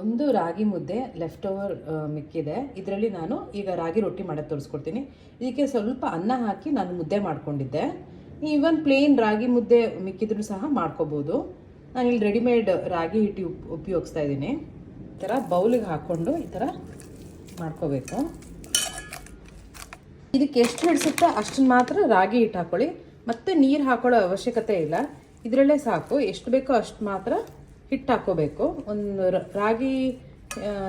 ಒಂದು ರಾಗಿ ಮುದ್ದೆ left over ಮಿಕ್ಕಿದೆ. ಇದರಲ್ಲಿ ನಾನು ಈಗ ರಾಗಿ ರೊಟ್ಟಿ ಮಾಡೋದು ತೋರಿಸ್ಕೊಡ್ತೀನಿ. ಇದಕ್ಕೆ ಸ್ವಲ್ಪ ಅನ್ನ ಹಾಕಿ ನಾನು ಮುದ್ದೆ ಮಾಡ್ಕೊಂಡಿದ್ದೆ. ಈವನ್ ಪ್ಲೇನ್ ರಾಗಿ ಮುದ್ದೆ ಮಿಕ್ಕಿದ್ರು ಸಹ ಮಾಡ್ಕೋಬೋದು. ನಾನು ಇಲ್ಲಿ ರೆಡಿಮೇಡ್ ರಾಗಿ ಹಿಟ್ಟು ಉಪ್, ಉಪಯೋಗಿಸ್ತಾ ಇದ್ದೀನಿ. ಈ ಥರ ಬೌಲಿಗೆ ಹಾಕ್ಕೊಂಡು ಈ ಥರ ಮಾಡ್ಕೋಬೇಕು. ಇದಕ್ಕೆ ಎಷ್ಟು ಹಿಡಿಸುತ್ತೋ ಅಷ್ಟನ್ನು ಮಾತ್ರ ರಾಗಿ ಹಿಟ್ಟು ಹಾಕ್ಕೊಳ್ಳಿ ಮತ್ತೆ ನೀರು ಹಾಕೊಳ್ಳೋ ಅವಶ್ಯಕತೆ ಇಲ್ಲ. ಇದರಲ್ಲೇ ಸಾಕು. ಎಷ್ಟು ಬೇಕೋ ಅಷ್ಟು ಮಾತ್ರ ಹಿಟ್ಟು ಹಾಕೋಬೇಕು ಒಂದು ರಾಗಿ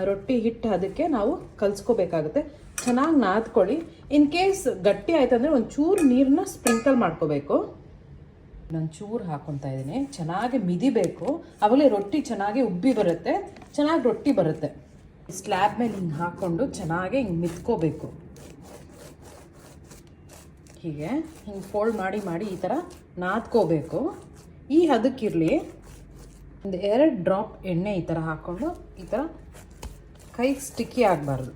ರೊಟ್ಟಿ ಹಿಟ್ಟು ಅದಕ್ಕೆ ನಾವು ಕಲಿಸ್ಕೋಬೇಕಾಗುತ್ತೆ. ಚೆನ್ನಾಗಿ ನಾದ್ಕೊಳ್ಳಿ. ಇನ್ ಕೇಸ್ ಗಟ್ಟಿ ಆಯ್ತಂದ್ರೆ ಒಂದು ಚೂರು ನೀರನ್ನ ಸ್ಪ್ರಿಂಕಲ್ ಮಾಡ್ಕೋಬೇಕು. ನಾನು ಚೂರು ಹಾಕೊತಾ ಇದ್ದೀನಿ. ಚೆನ್ನಾಗಿ ಮಿದಿಬೇಕು. ಆವಾಗಲೇ ರೊಟ್ಟಿ ಚೆನ್ನಾಗಿ ಉಬ್ಬಿ ಬರುತ್ತೆ. ಚೆನ್ನಾಗಿ ರೊಟ್ಟಿ ಬರುತ್ತೆ. ಸ್ಲ್ಯಾಬ್ ಮೇಲೆ ಹಿಂಗೆ ಹಾಕ್ಕೊಂಡು ಚೆನ್ನಾಗಿ ಹಿಂಗೆ ಮಿತ್ಕೋಬೇಕು ಹೀಗೆ ಹಿಂಗೆ ಫೋಲ್ಡ್ ಮಾಡಿ ಮಾಡಿ ಈ ಥರ ನಾದ್ಕೋಬೇಕು. ಈ ಹದಕ್ಕಿರಲಿ ಒಂದು ಎರಡು ಡ್ರಾಪ್ ಎಣ್ಣೆ ಈ ಥರ ಹಾಕ್ಕೊಂಡು ಈ ಥರ ಕೈಗೆ ಸ್ಟಿಕ್ಕಿ ಆಗಬಾರ್ದು.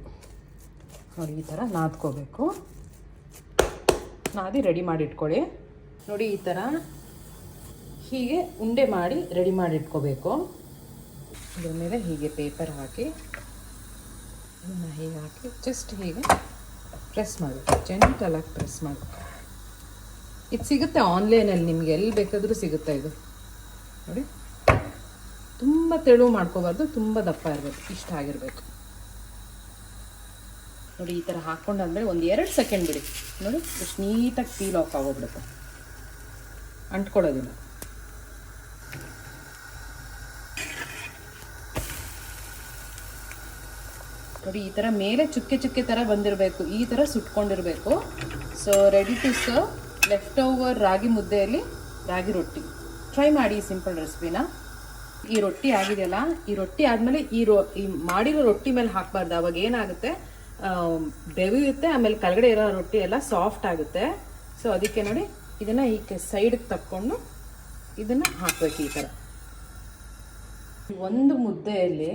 ನೋಡಿ, ಈ ಥರ ನಾದ್ಕೋಬೇಕು. ನಾದಿ ರೆಡಿ ಮಾಡಿ ಇಟ್ಕೊಳ್ಳಿ. ನೋಡಿ, ಈ ಥರ ಹೀಗೆ ಉಂಡೆ ಮಾಡಿ ರೆಡಿ ಮಾಡಿ ಇಟ್ಕೋಬೇಕು. ಇದ್ರ ಮೇಲೆ ಹೀಗೆ ಪೇಪರ್ ಹಾಕಿ, ಇದನ್ನು ಹೀಗೆ ಹಾಕಿ ಜಸ್ಟ್ ಹೀಗೆ ಪ್ರೆಸ್ ಮಾಡಬೇಕು. ಜೆಂಟಲಾಗಿ ಪ್ರೆಸ್ ಮಾಡಬೇಕು. ಇದು ಸಿಗುತ್ತೆ ಆನ್ಲೈನಲ್ಲಿ ನಿಮಗೆ ಎಲ್ಲಿ ಬೇಕಾದರೂ ಸಿಗುತ್ತೆ ಇದು. ನೋಡಿ. ತುಂಬ ತೆಳು ಮಾಡ್ಕೋಬಾರ್ದು, ತುಂಬ ದಪ್ಪ ಇರಬೇಕು, ಇಷ್ಟ ಆಗಿರಬೇಕು. ನೋಡಿ, ಈ ಥರ ಹಾಕ್ಕೊಂಡಾದ್ಮೇಲೆ ಒಂದು ಎರಡು ಸೆಕೆಂಡ್ ಬಿಡಿ. ನೋಡಿ, ಎಷ್ಟು ನೀಟಾಗಿ ಪೀಲ್ ಆಫ್ ಆಗೋಗ್ಬಿಡುತ್ತೆ. ಅಂಟ್ಕೊಳ್ಳೋದಿಲ್ಲ. ನೋಡಿ, ಈ ಥರ ಮೇಲೆ ಚುಕ್ಕೆ ಚುಕ್ಕೆ ಥರ ಬಂದಿರಬೇಕು, ಈ ಥರ ಸುಟ್ಕೊಂಡಿರಬೇಕು. So ready to serve left over ragi ಮುದ್ದೆಯಲ್ಲಿ ರಾಗಿ ರೊಟ್ಟಿ. ಟ್ರೈ ಮಾಡಿ ಸಿಂಪಲ್ ರೆಸಿಪಿನ ಈ ರೊಟ್ಟಿ ಆಗಿದೆಯಲ್ಲ, ಈ ರೊಟ್ಟಿ ಆದಮೇಲೆ ಈ ರೊ, ಈ ಮಾಡಿರೋ ರೊಟ್ಟಿ ಮೇಲೆ ಹಾಕಬಾರ್ದು. ಅವಾಗ ಏನಾಗುತ್ತೆ ಬೆವಿಯುತ್ತೆ, ಆಮೇಲೆ ಕೆಳಗಡೆ ಇರೋ ರೊಟ್ಟಿ ಎಲ್ಲ ಸಾಫ್ಟ್ ಆಗುತ್ತೆ. ಸೊ ಅದಕ್ಕೆ ನೋಡಿ, ಇದನ್ನು ಈ ಸೈಡ್ಗೆ ತಕ್ಕೊಂಡು ಇದನ್ನು ಹಾಕಬೇಕು ಈ ಥರ ಒಂದು ಮುದ್ದೆಯಲ್ಲಿ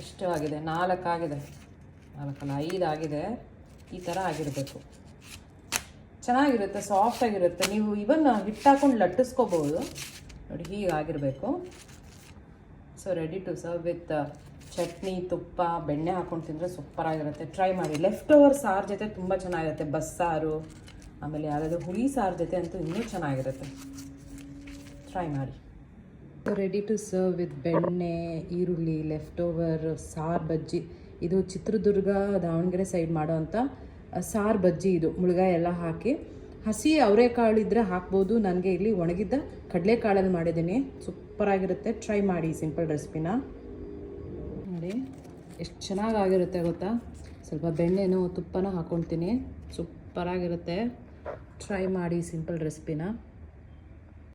ಎಷ್ಟು ಆಗಿದೆ? ನಾಲ್ಕು ಆಗಿದೆ. ನಾಲ್ಕಲ್ಲ ಐದು ಆಗಿದೆ. ಈ ಥರ ಆಗಿರಬೇಕು. ಚೆನ್ನಾಗಿರುತ್ತೆ ಸಾಫ್ಟ್ ಆಗಿರುತ್ತೆ. ನೀವು ಇವನ್ ಹಿಟ್ಟು ಹಾಕೊಂಡು ಲಟ್ಟಿಸ್ಕೋಬೋದು ನೋಡಿ, ಹೀಗೆ ಆಗಿರಬೇಕು. So ready to serve with chutney, ತುಪ್ಪ, ಬೆಣ್ಣೆ ಹಾಕೊಂಡು ತಿಂದರೆ ಸೂಪರಾಗಿರುತ್ತೆ ಟ್ರೈ ಮಾಡಿ. ಲೆಫ್ಟ್ ಓವರ್ ಸಾರು ಜೊತೆ ತುಂಬ ಚೆನ್ನಾಗಿರುತ್ತೆ. ಬಸ್ಸಾರು, ಆಮೇಲೆ ಯಾವುದಾದ್ರು ಹುಳಿ ಸಾರು ಜೊತೆ ಅಂತೂ ಇನ್ನೂ ಚೆನ್ನಾಗಿರುತ್ತೆ. ಟ್ರೈ ಮಾಡಿ. ರೆಡಿ ಟು ಸರ್ವ್ ವಿತ್ ಬೆಣ್ಣೆ, ಈರುಳ್ಳಿ ಲೆಫ್ಟ್ ಓವರ್ ಸಾರು ಬಜ್ಜಿ. ಇದು ಚಿತ್ರದುರ್ಗ ದಾವಣಗೆರೆ ಸೈಡ್ ಮಾಡೋ ಅಂಥ ಸಾರು ಬಜ್ಜಿ ಇದು. ಮುಳುಗಾಯಿ ಎಲ್ಲ ಹಾಕಿ ಹಸಿ ಅವರೆಕಾಳು ಇದ್ದರೆ ಹಾಕ್ಬೋದು. ನನಗೆ ಇಲ್ಲಿ ಒಣಗಿದ್ದ ಕಡಲೆಕಾಳಲ್ಲಿ ಮಾಡಿದ್ದೀನಿ. ಸೂಪರಾಗಿರುತ್ತೆ ಟ್ರೈ ಮಾಡಿ ಸಿಂಪಲ್ ರೆಸಿಪಿನ ನೋಡಿ, ಎಷ್ಟು ಚೆನ್ನಾಗಾಗಿರುತ್ತೆ ಗೊತ್ತಾ? ಸ್ವಲ್ಪ ಬೆಣ್ಣೆನೂ ತುಪ್ಪನೂ ಹಾಕ್ಕೊಳ್ತೀನಿ ಸೂಪರಾಗಿರುತ್ತೆ ಟ್ರೈ ಮಾಡಿ ಸಿಂಪಲ್ ರೆಸಿಪಿನ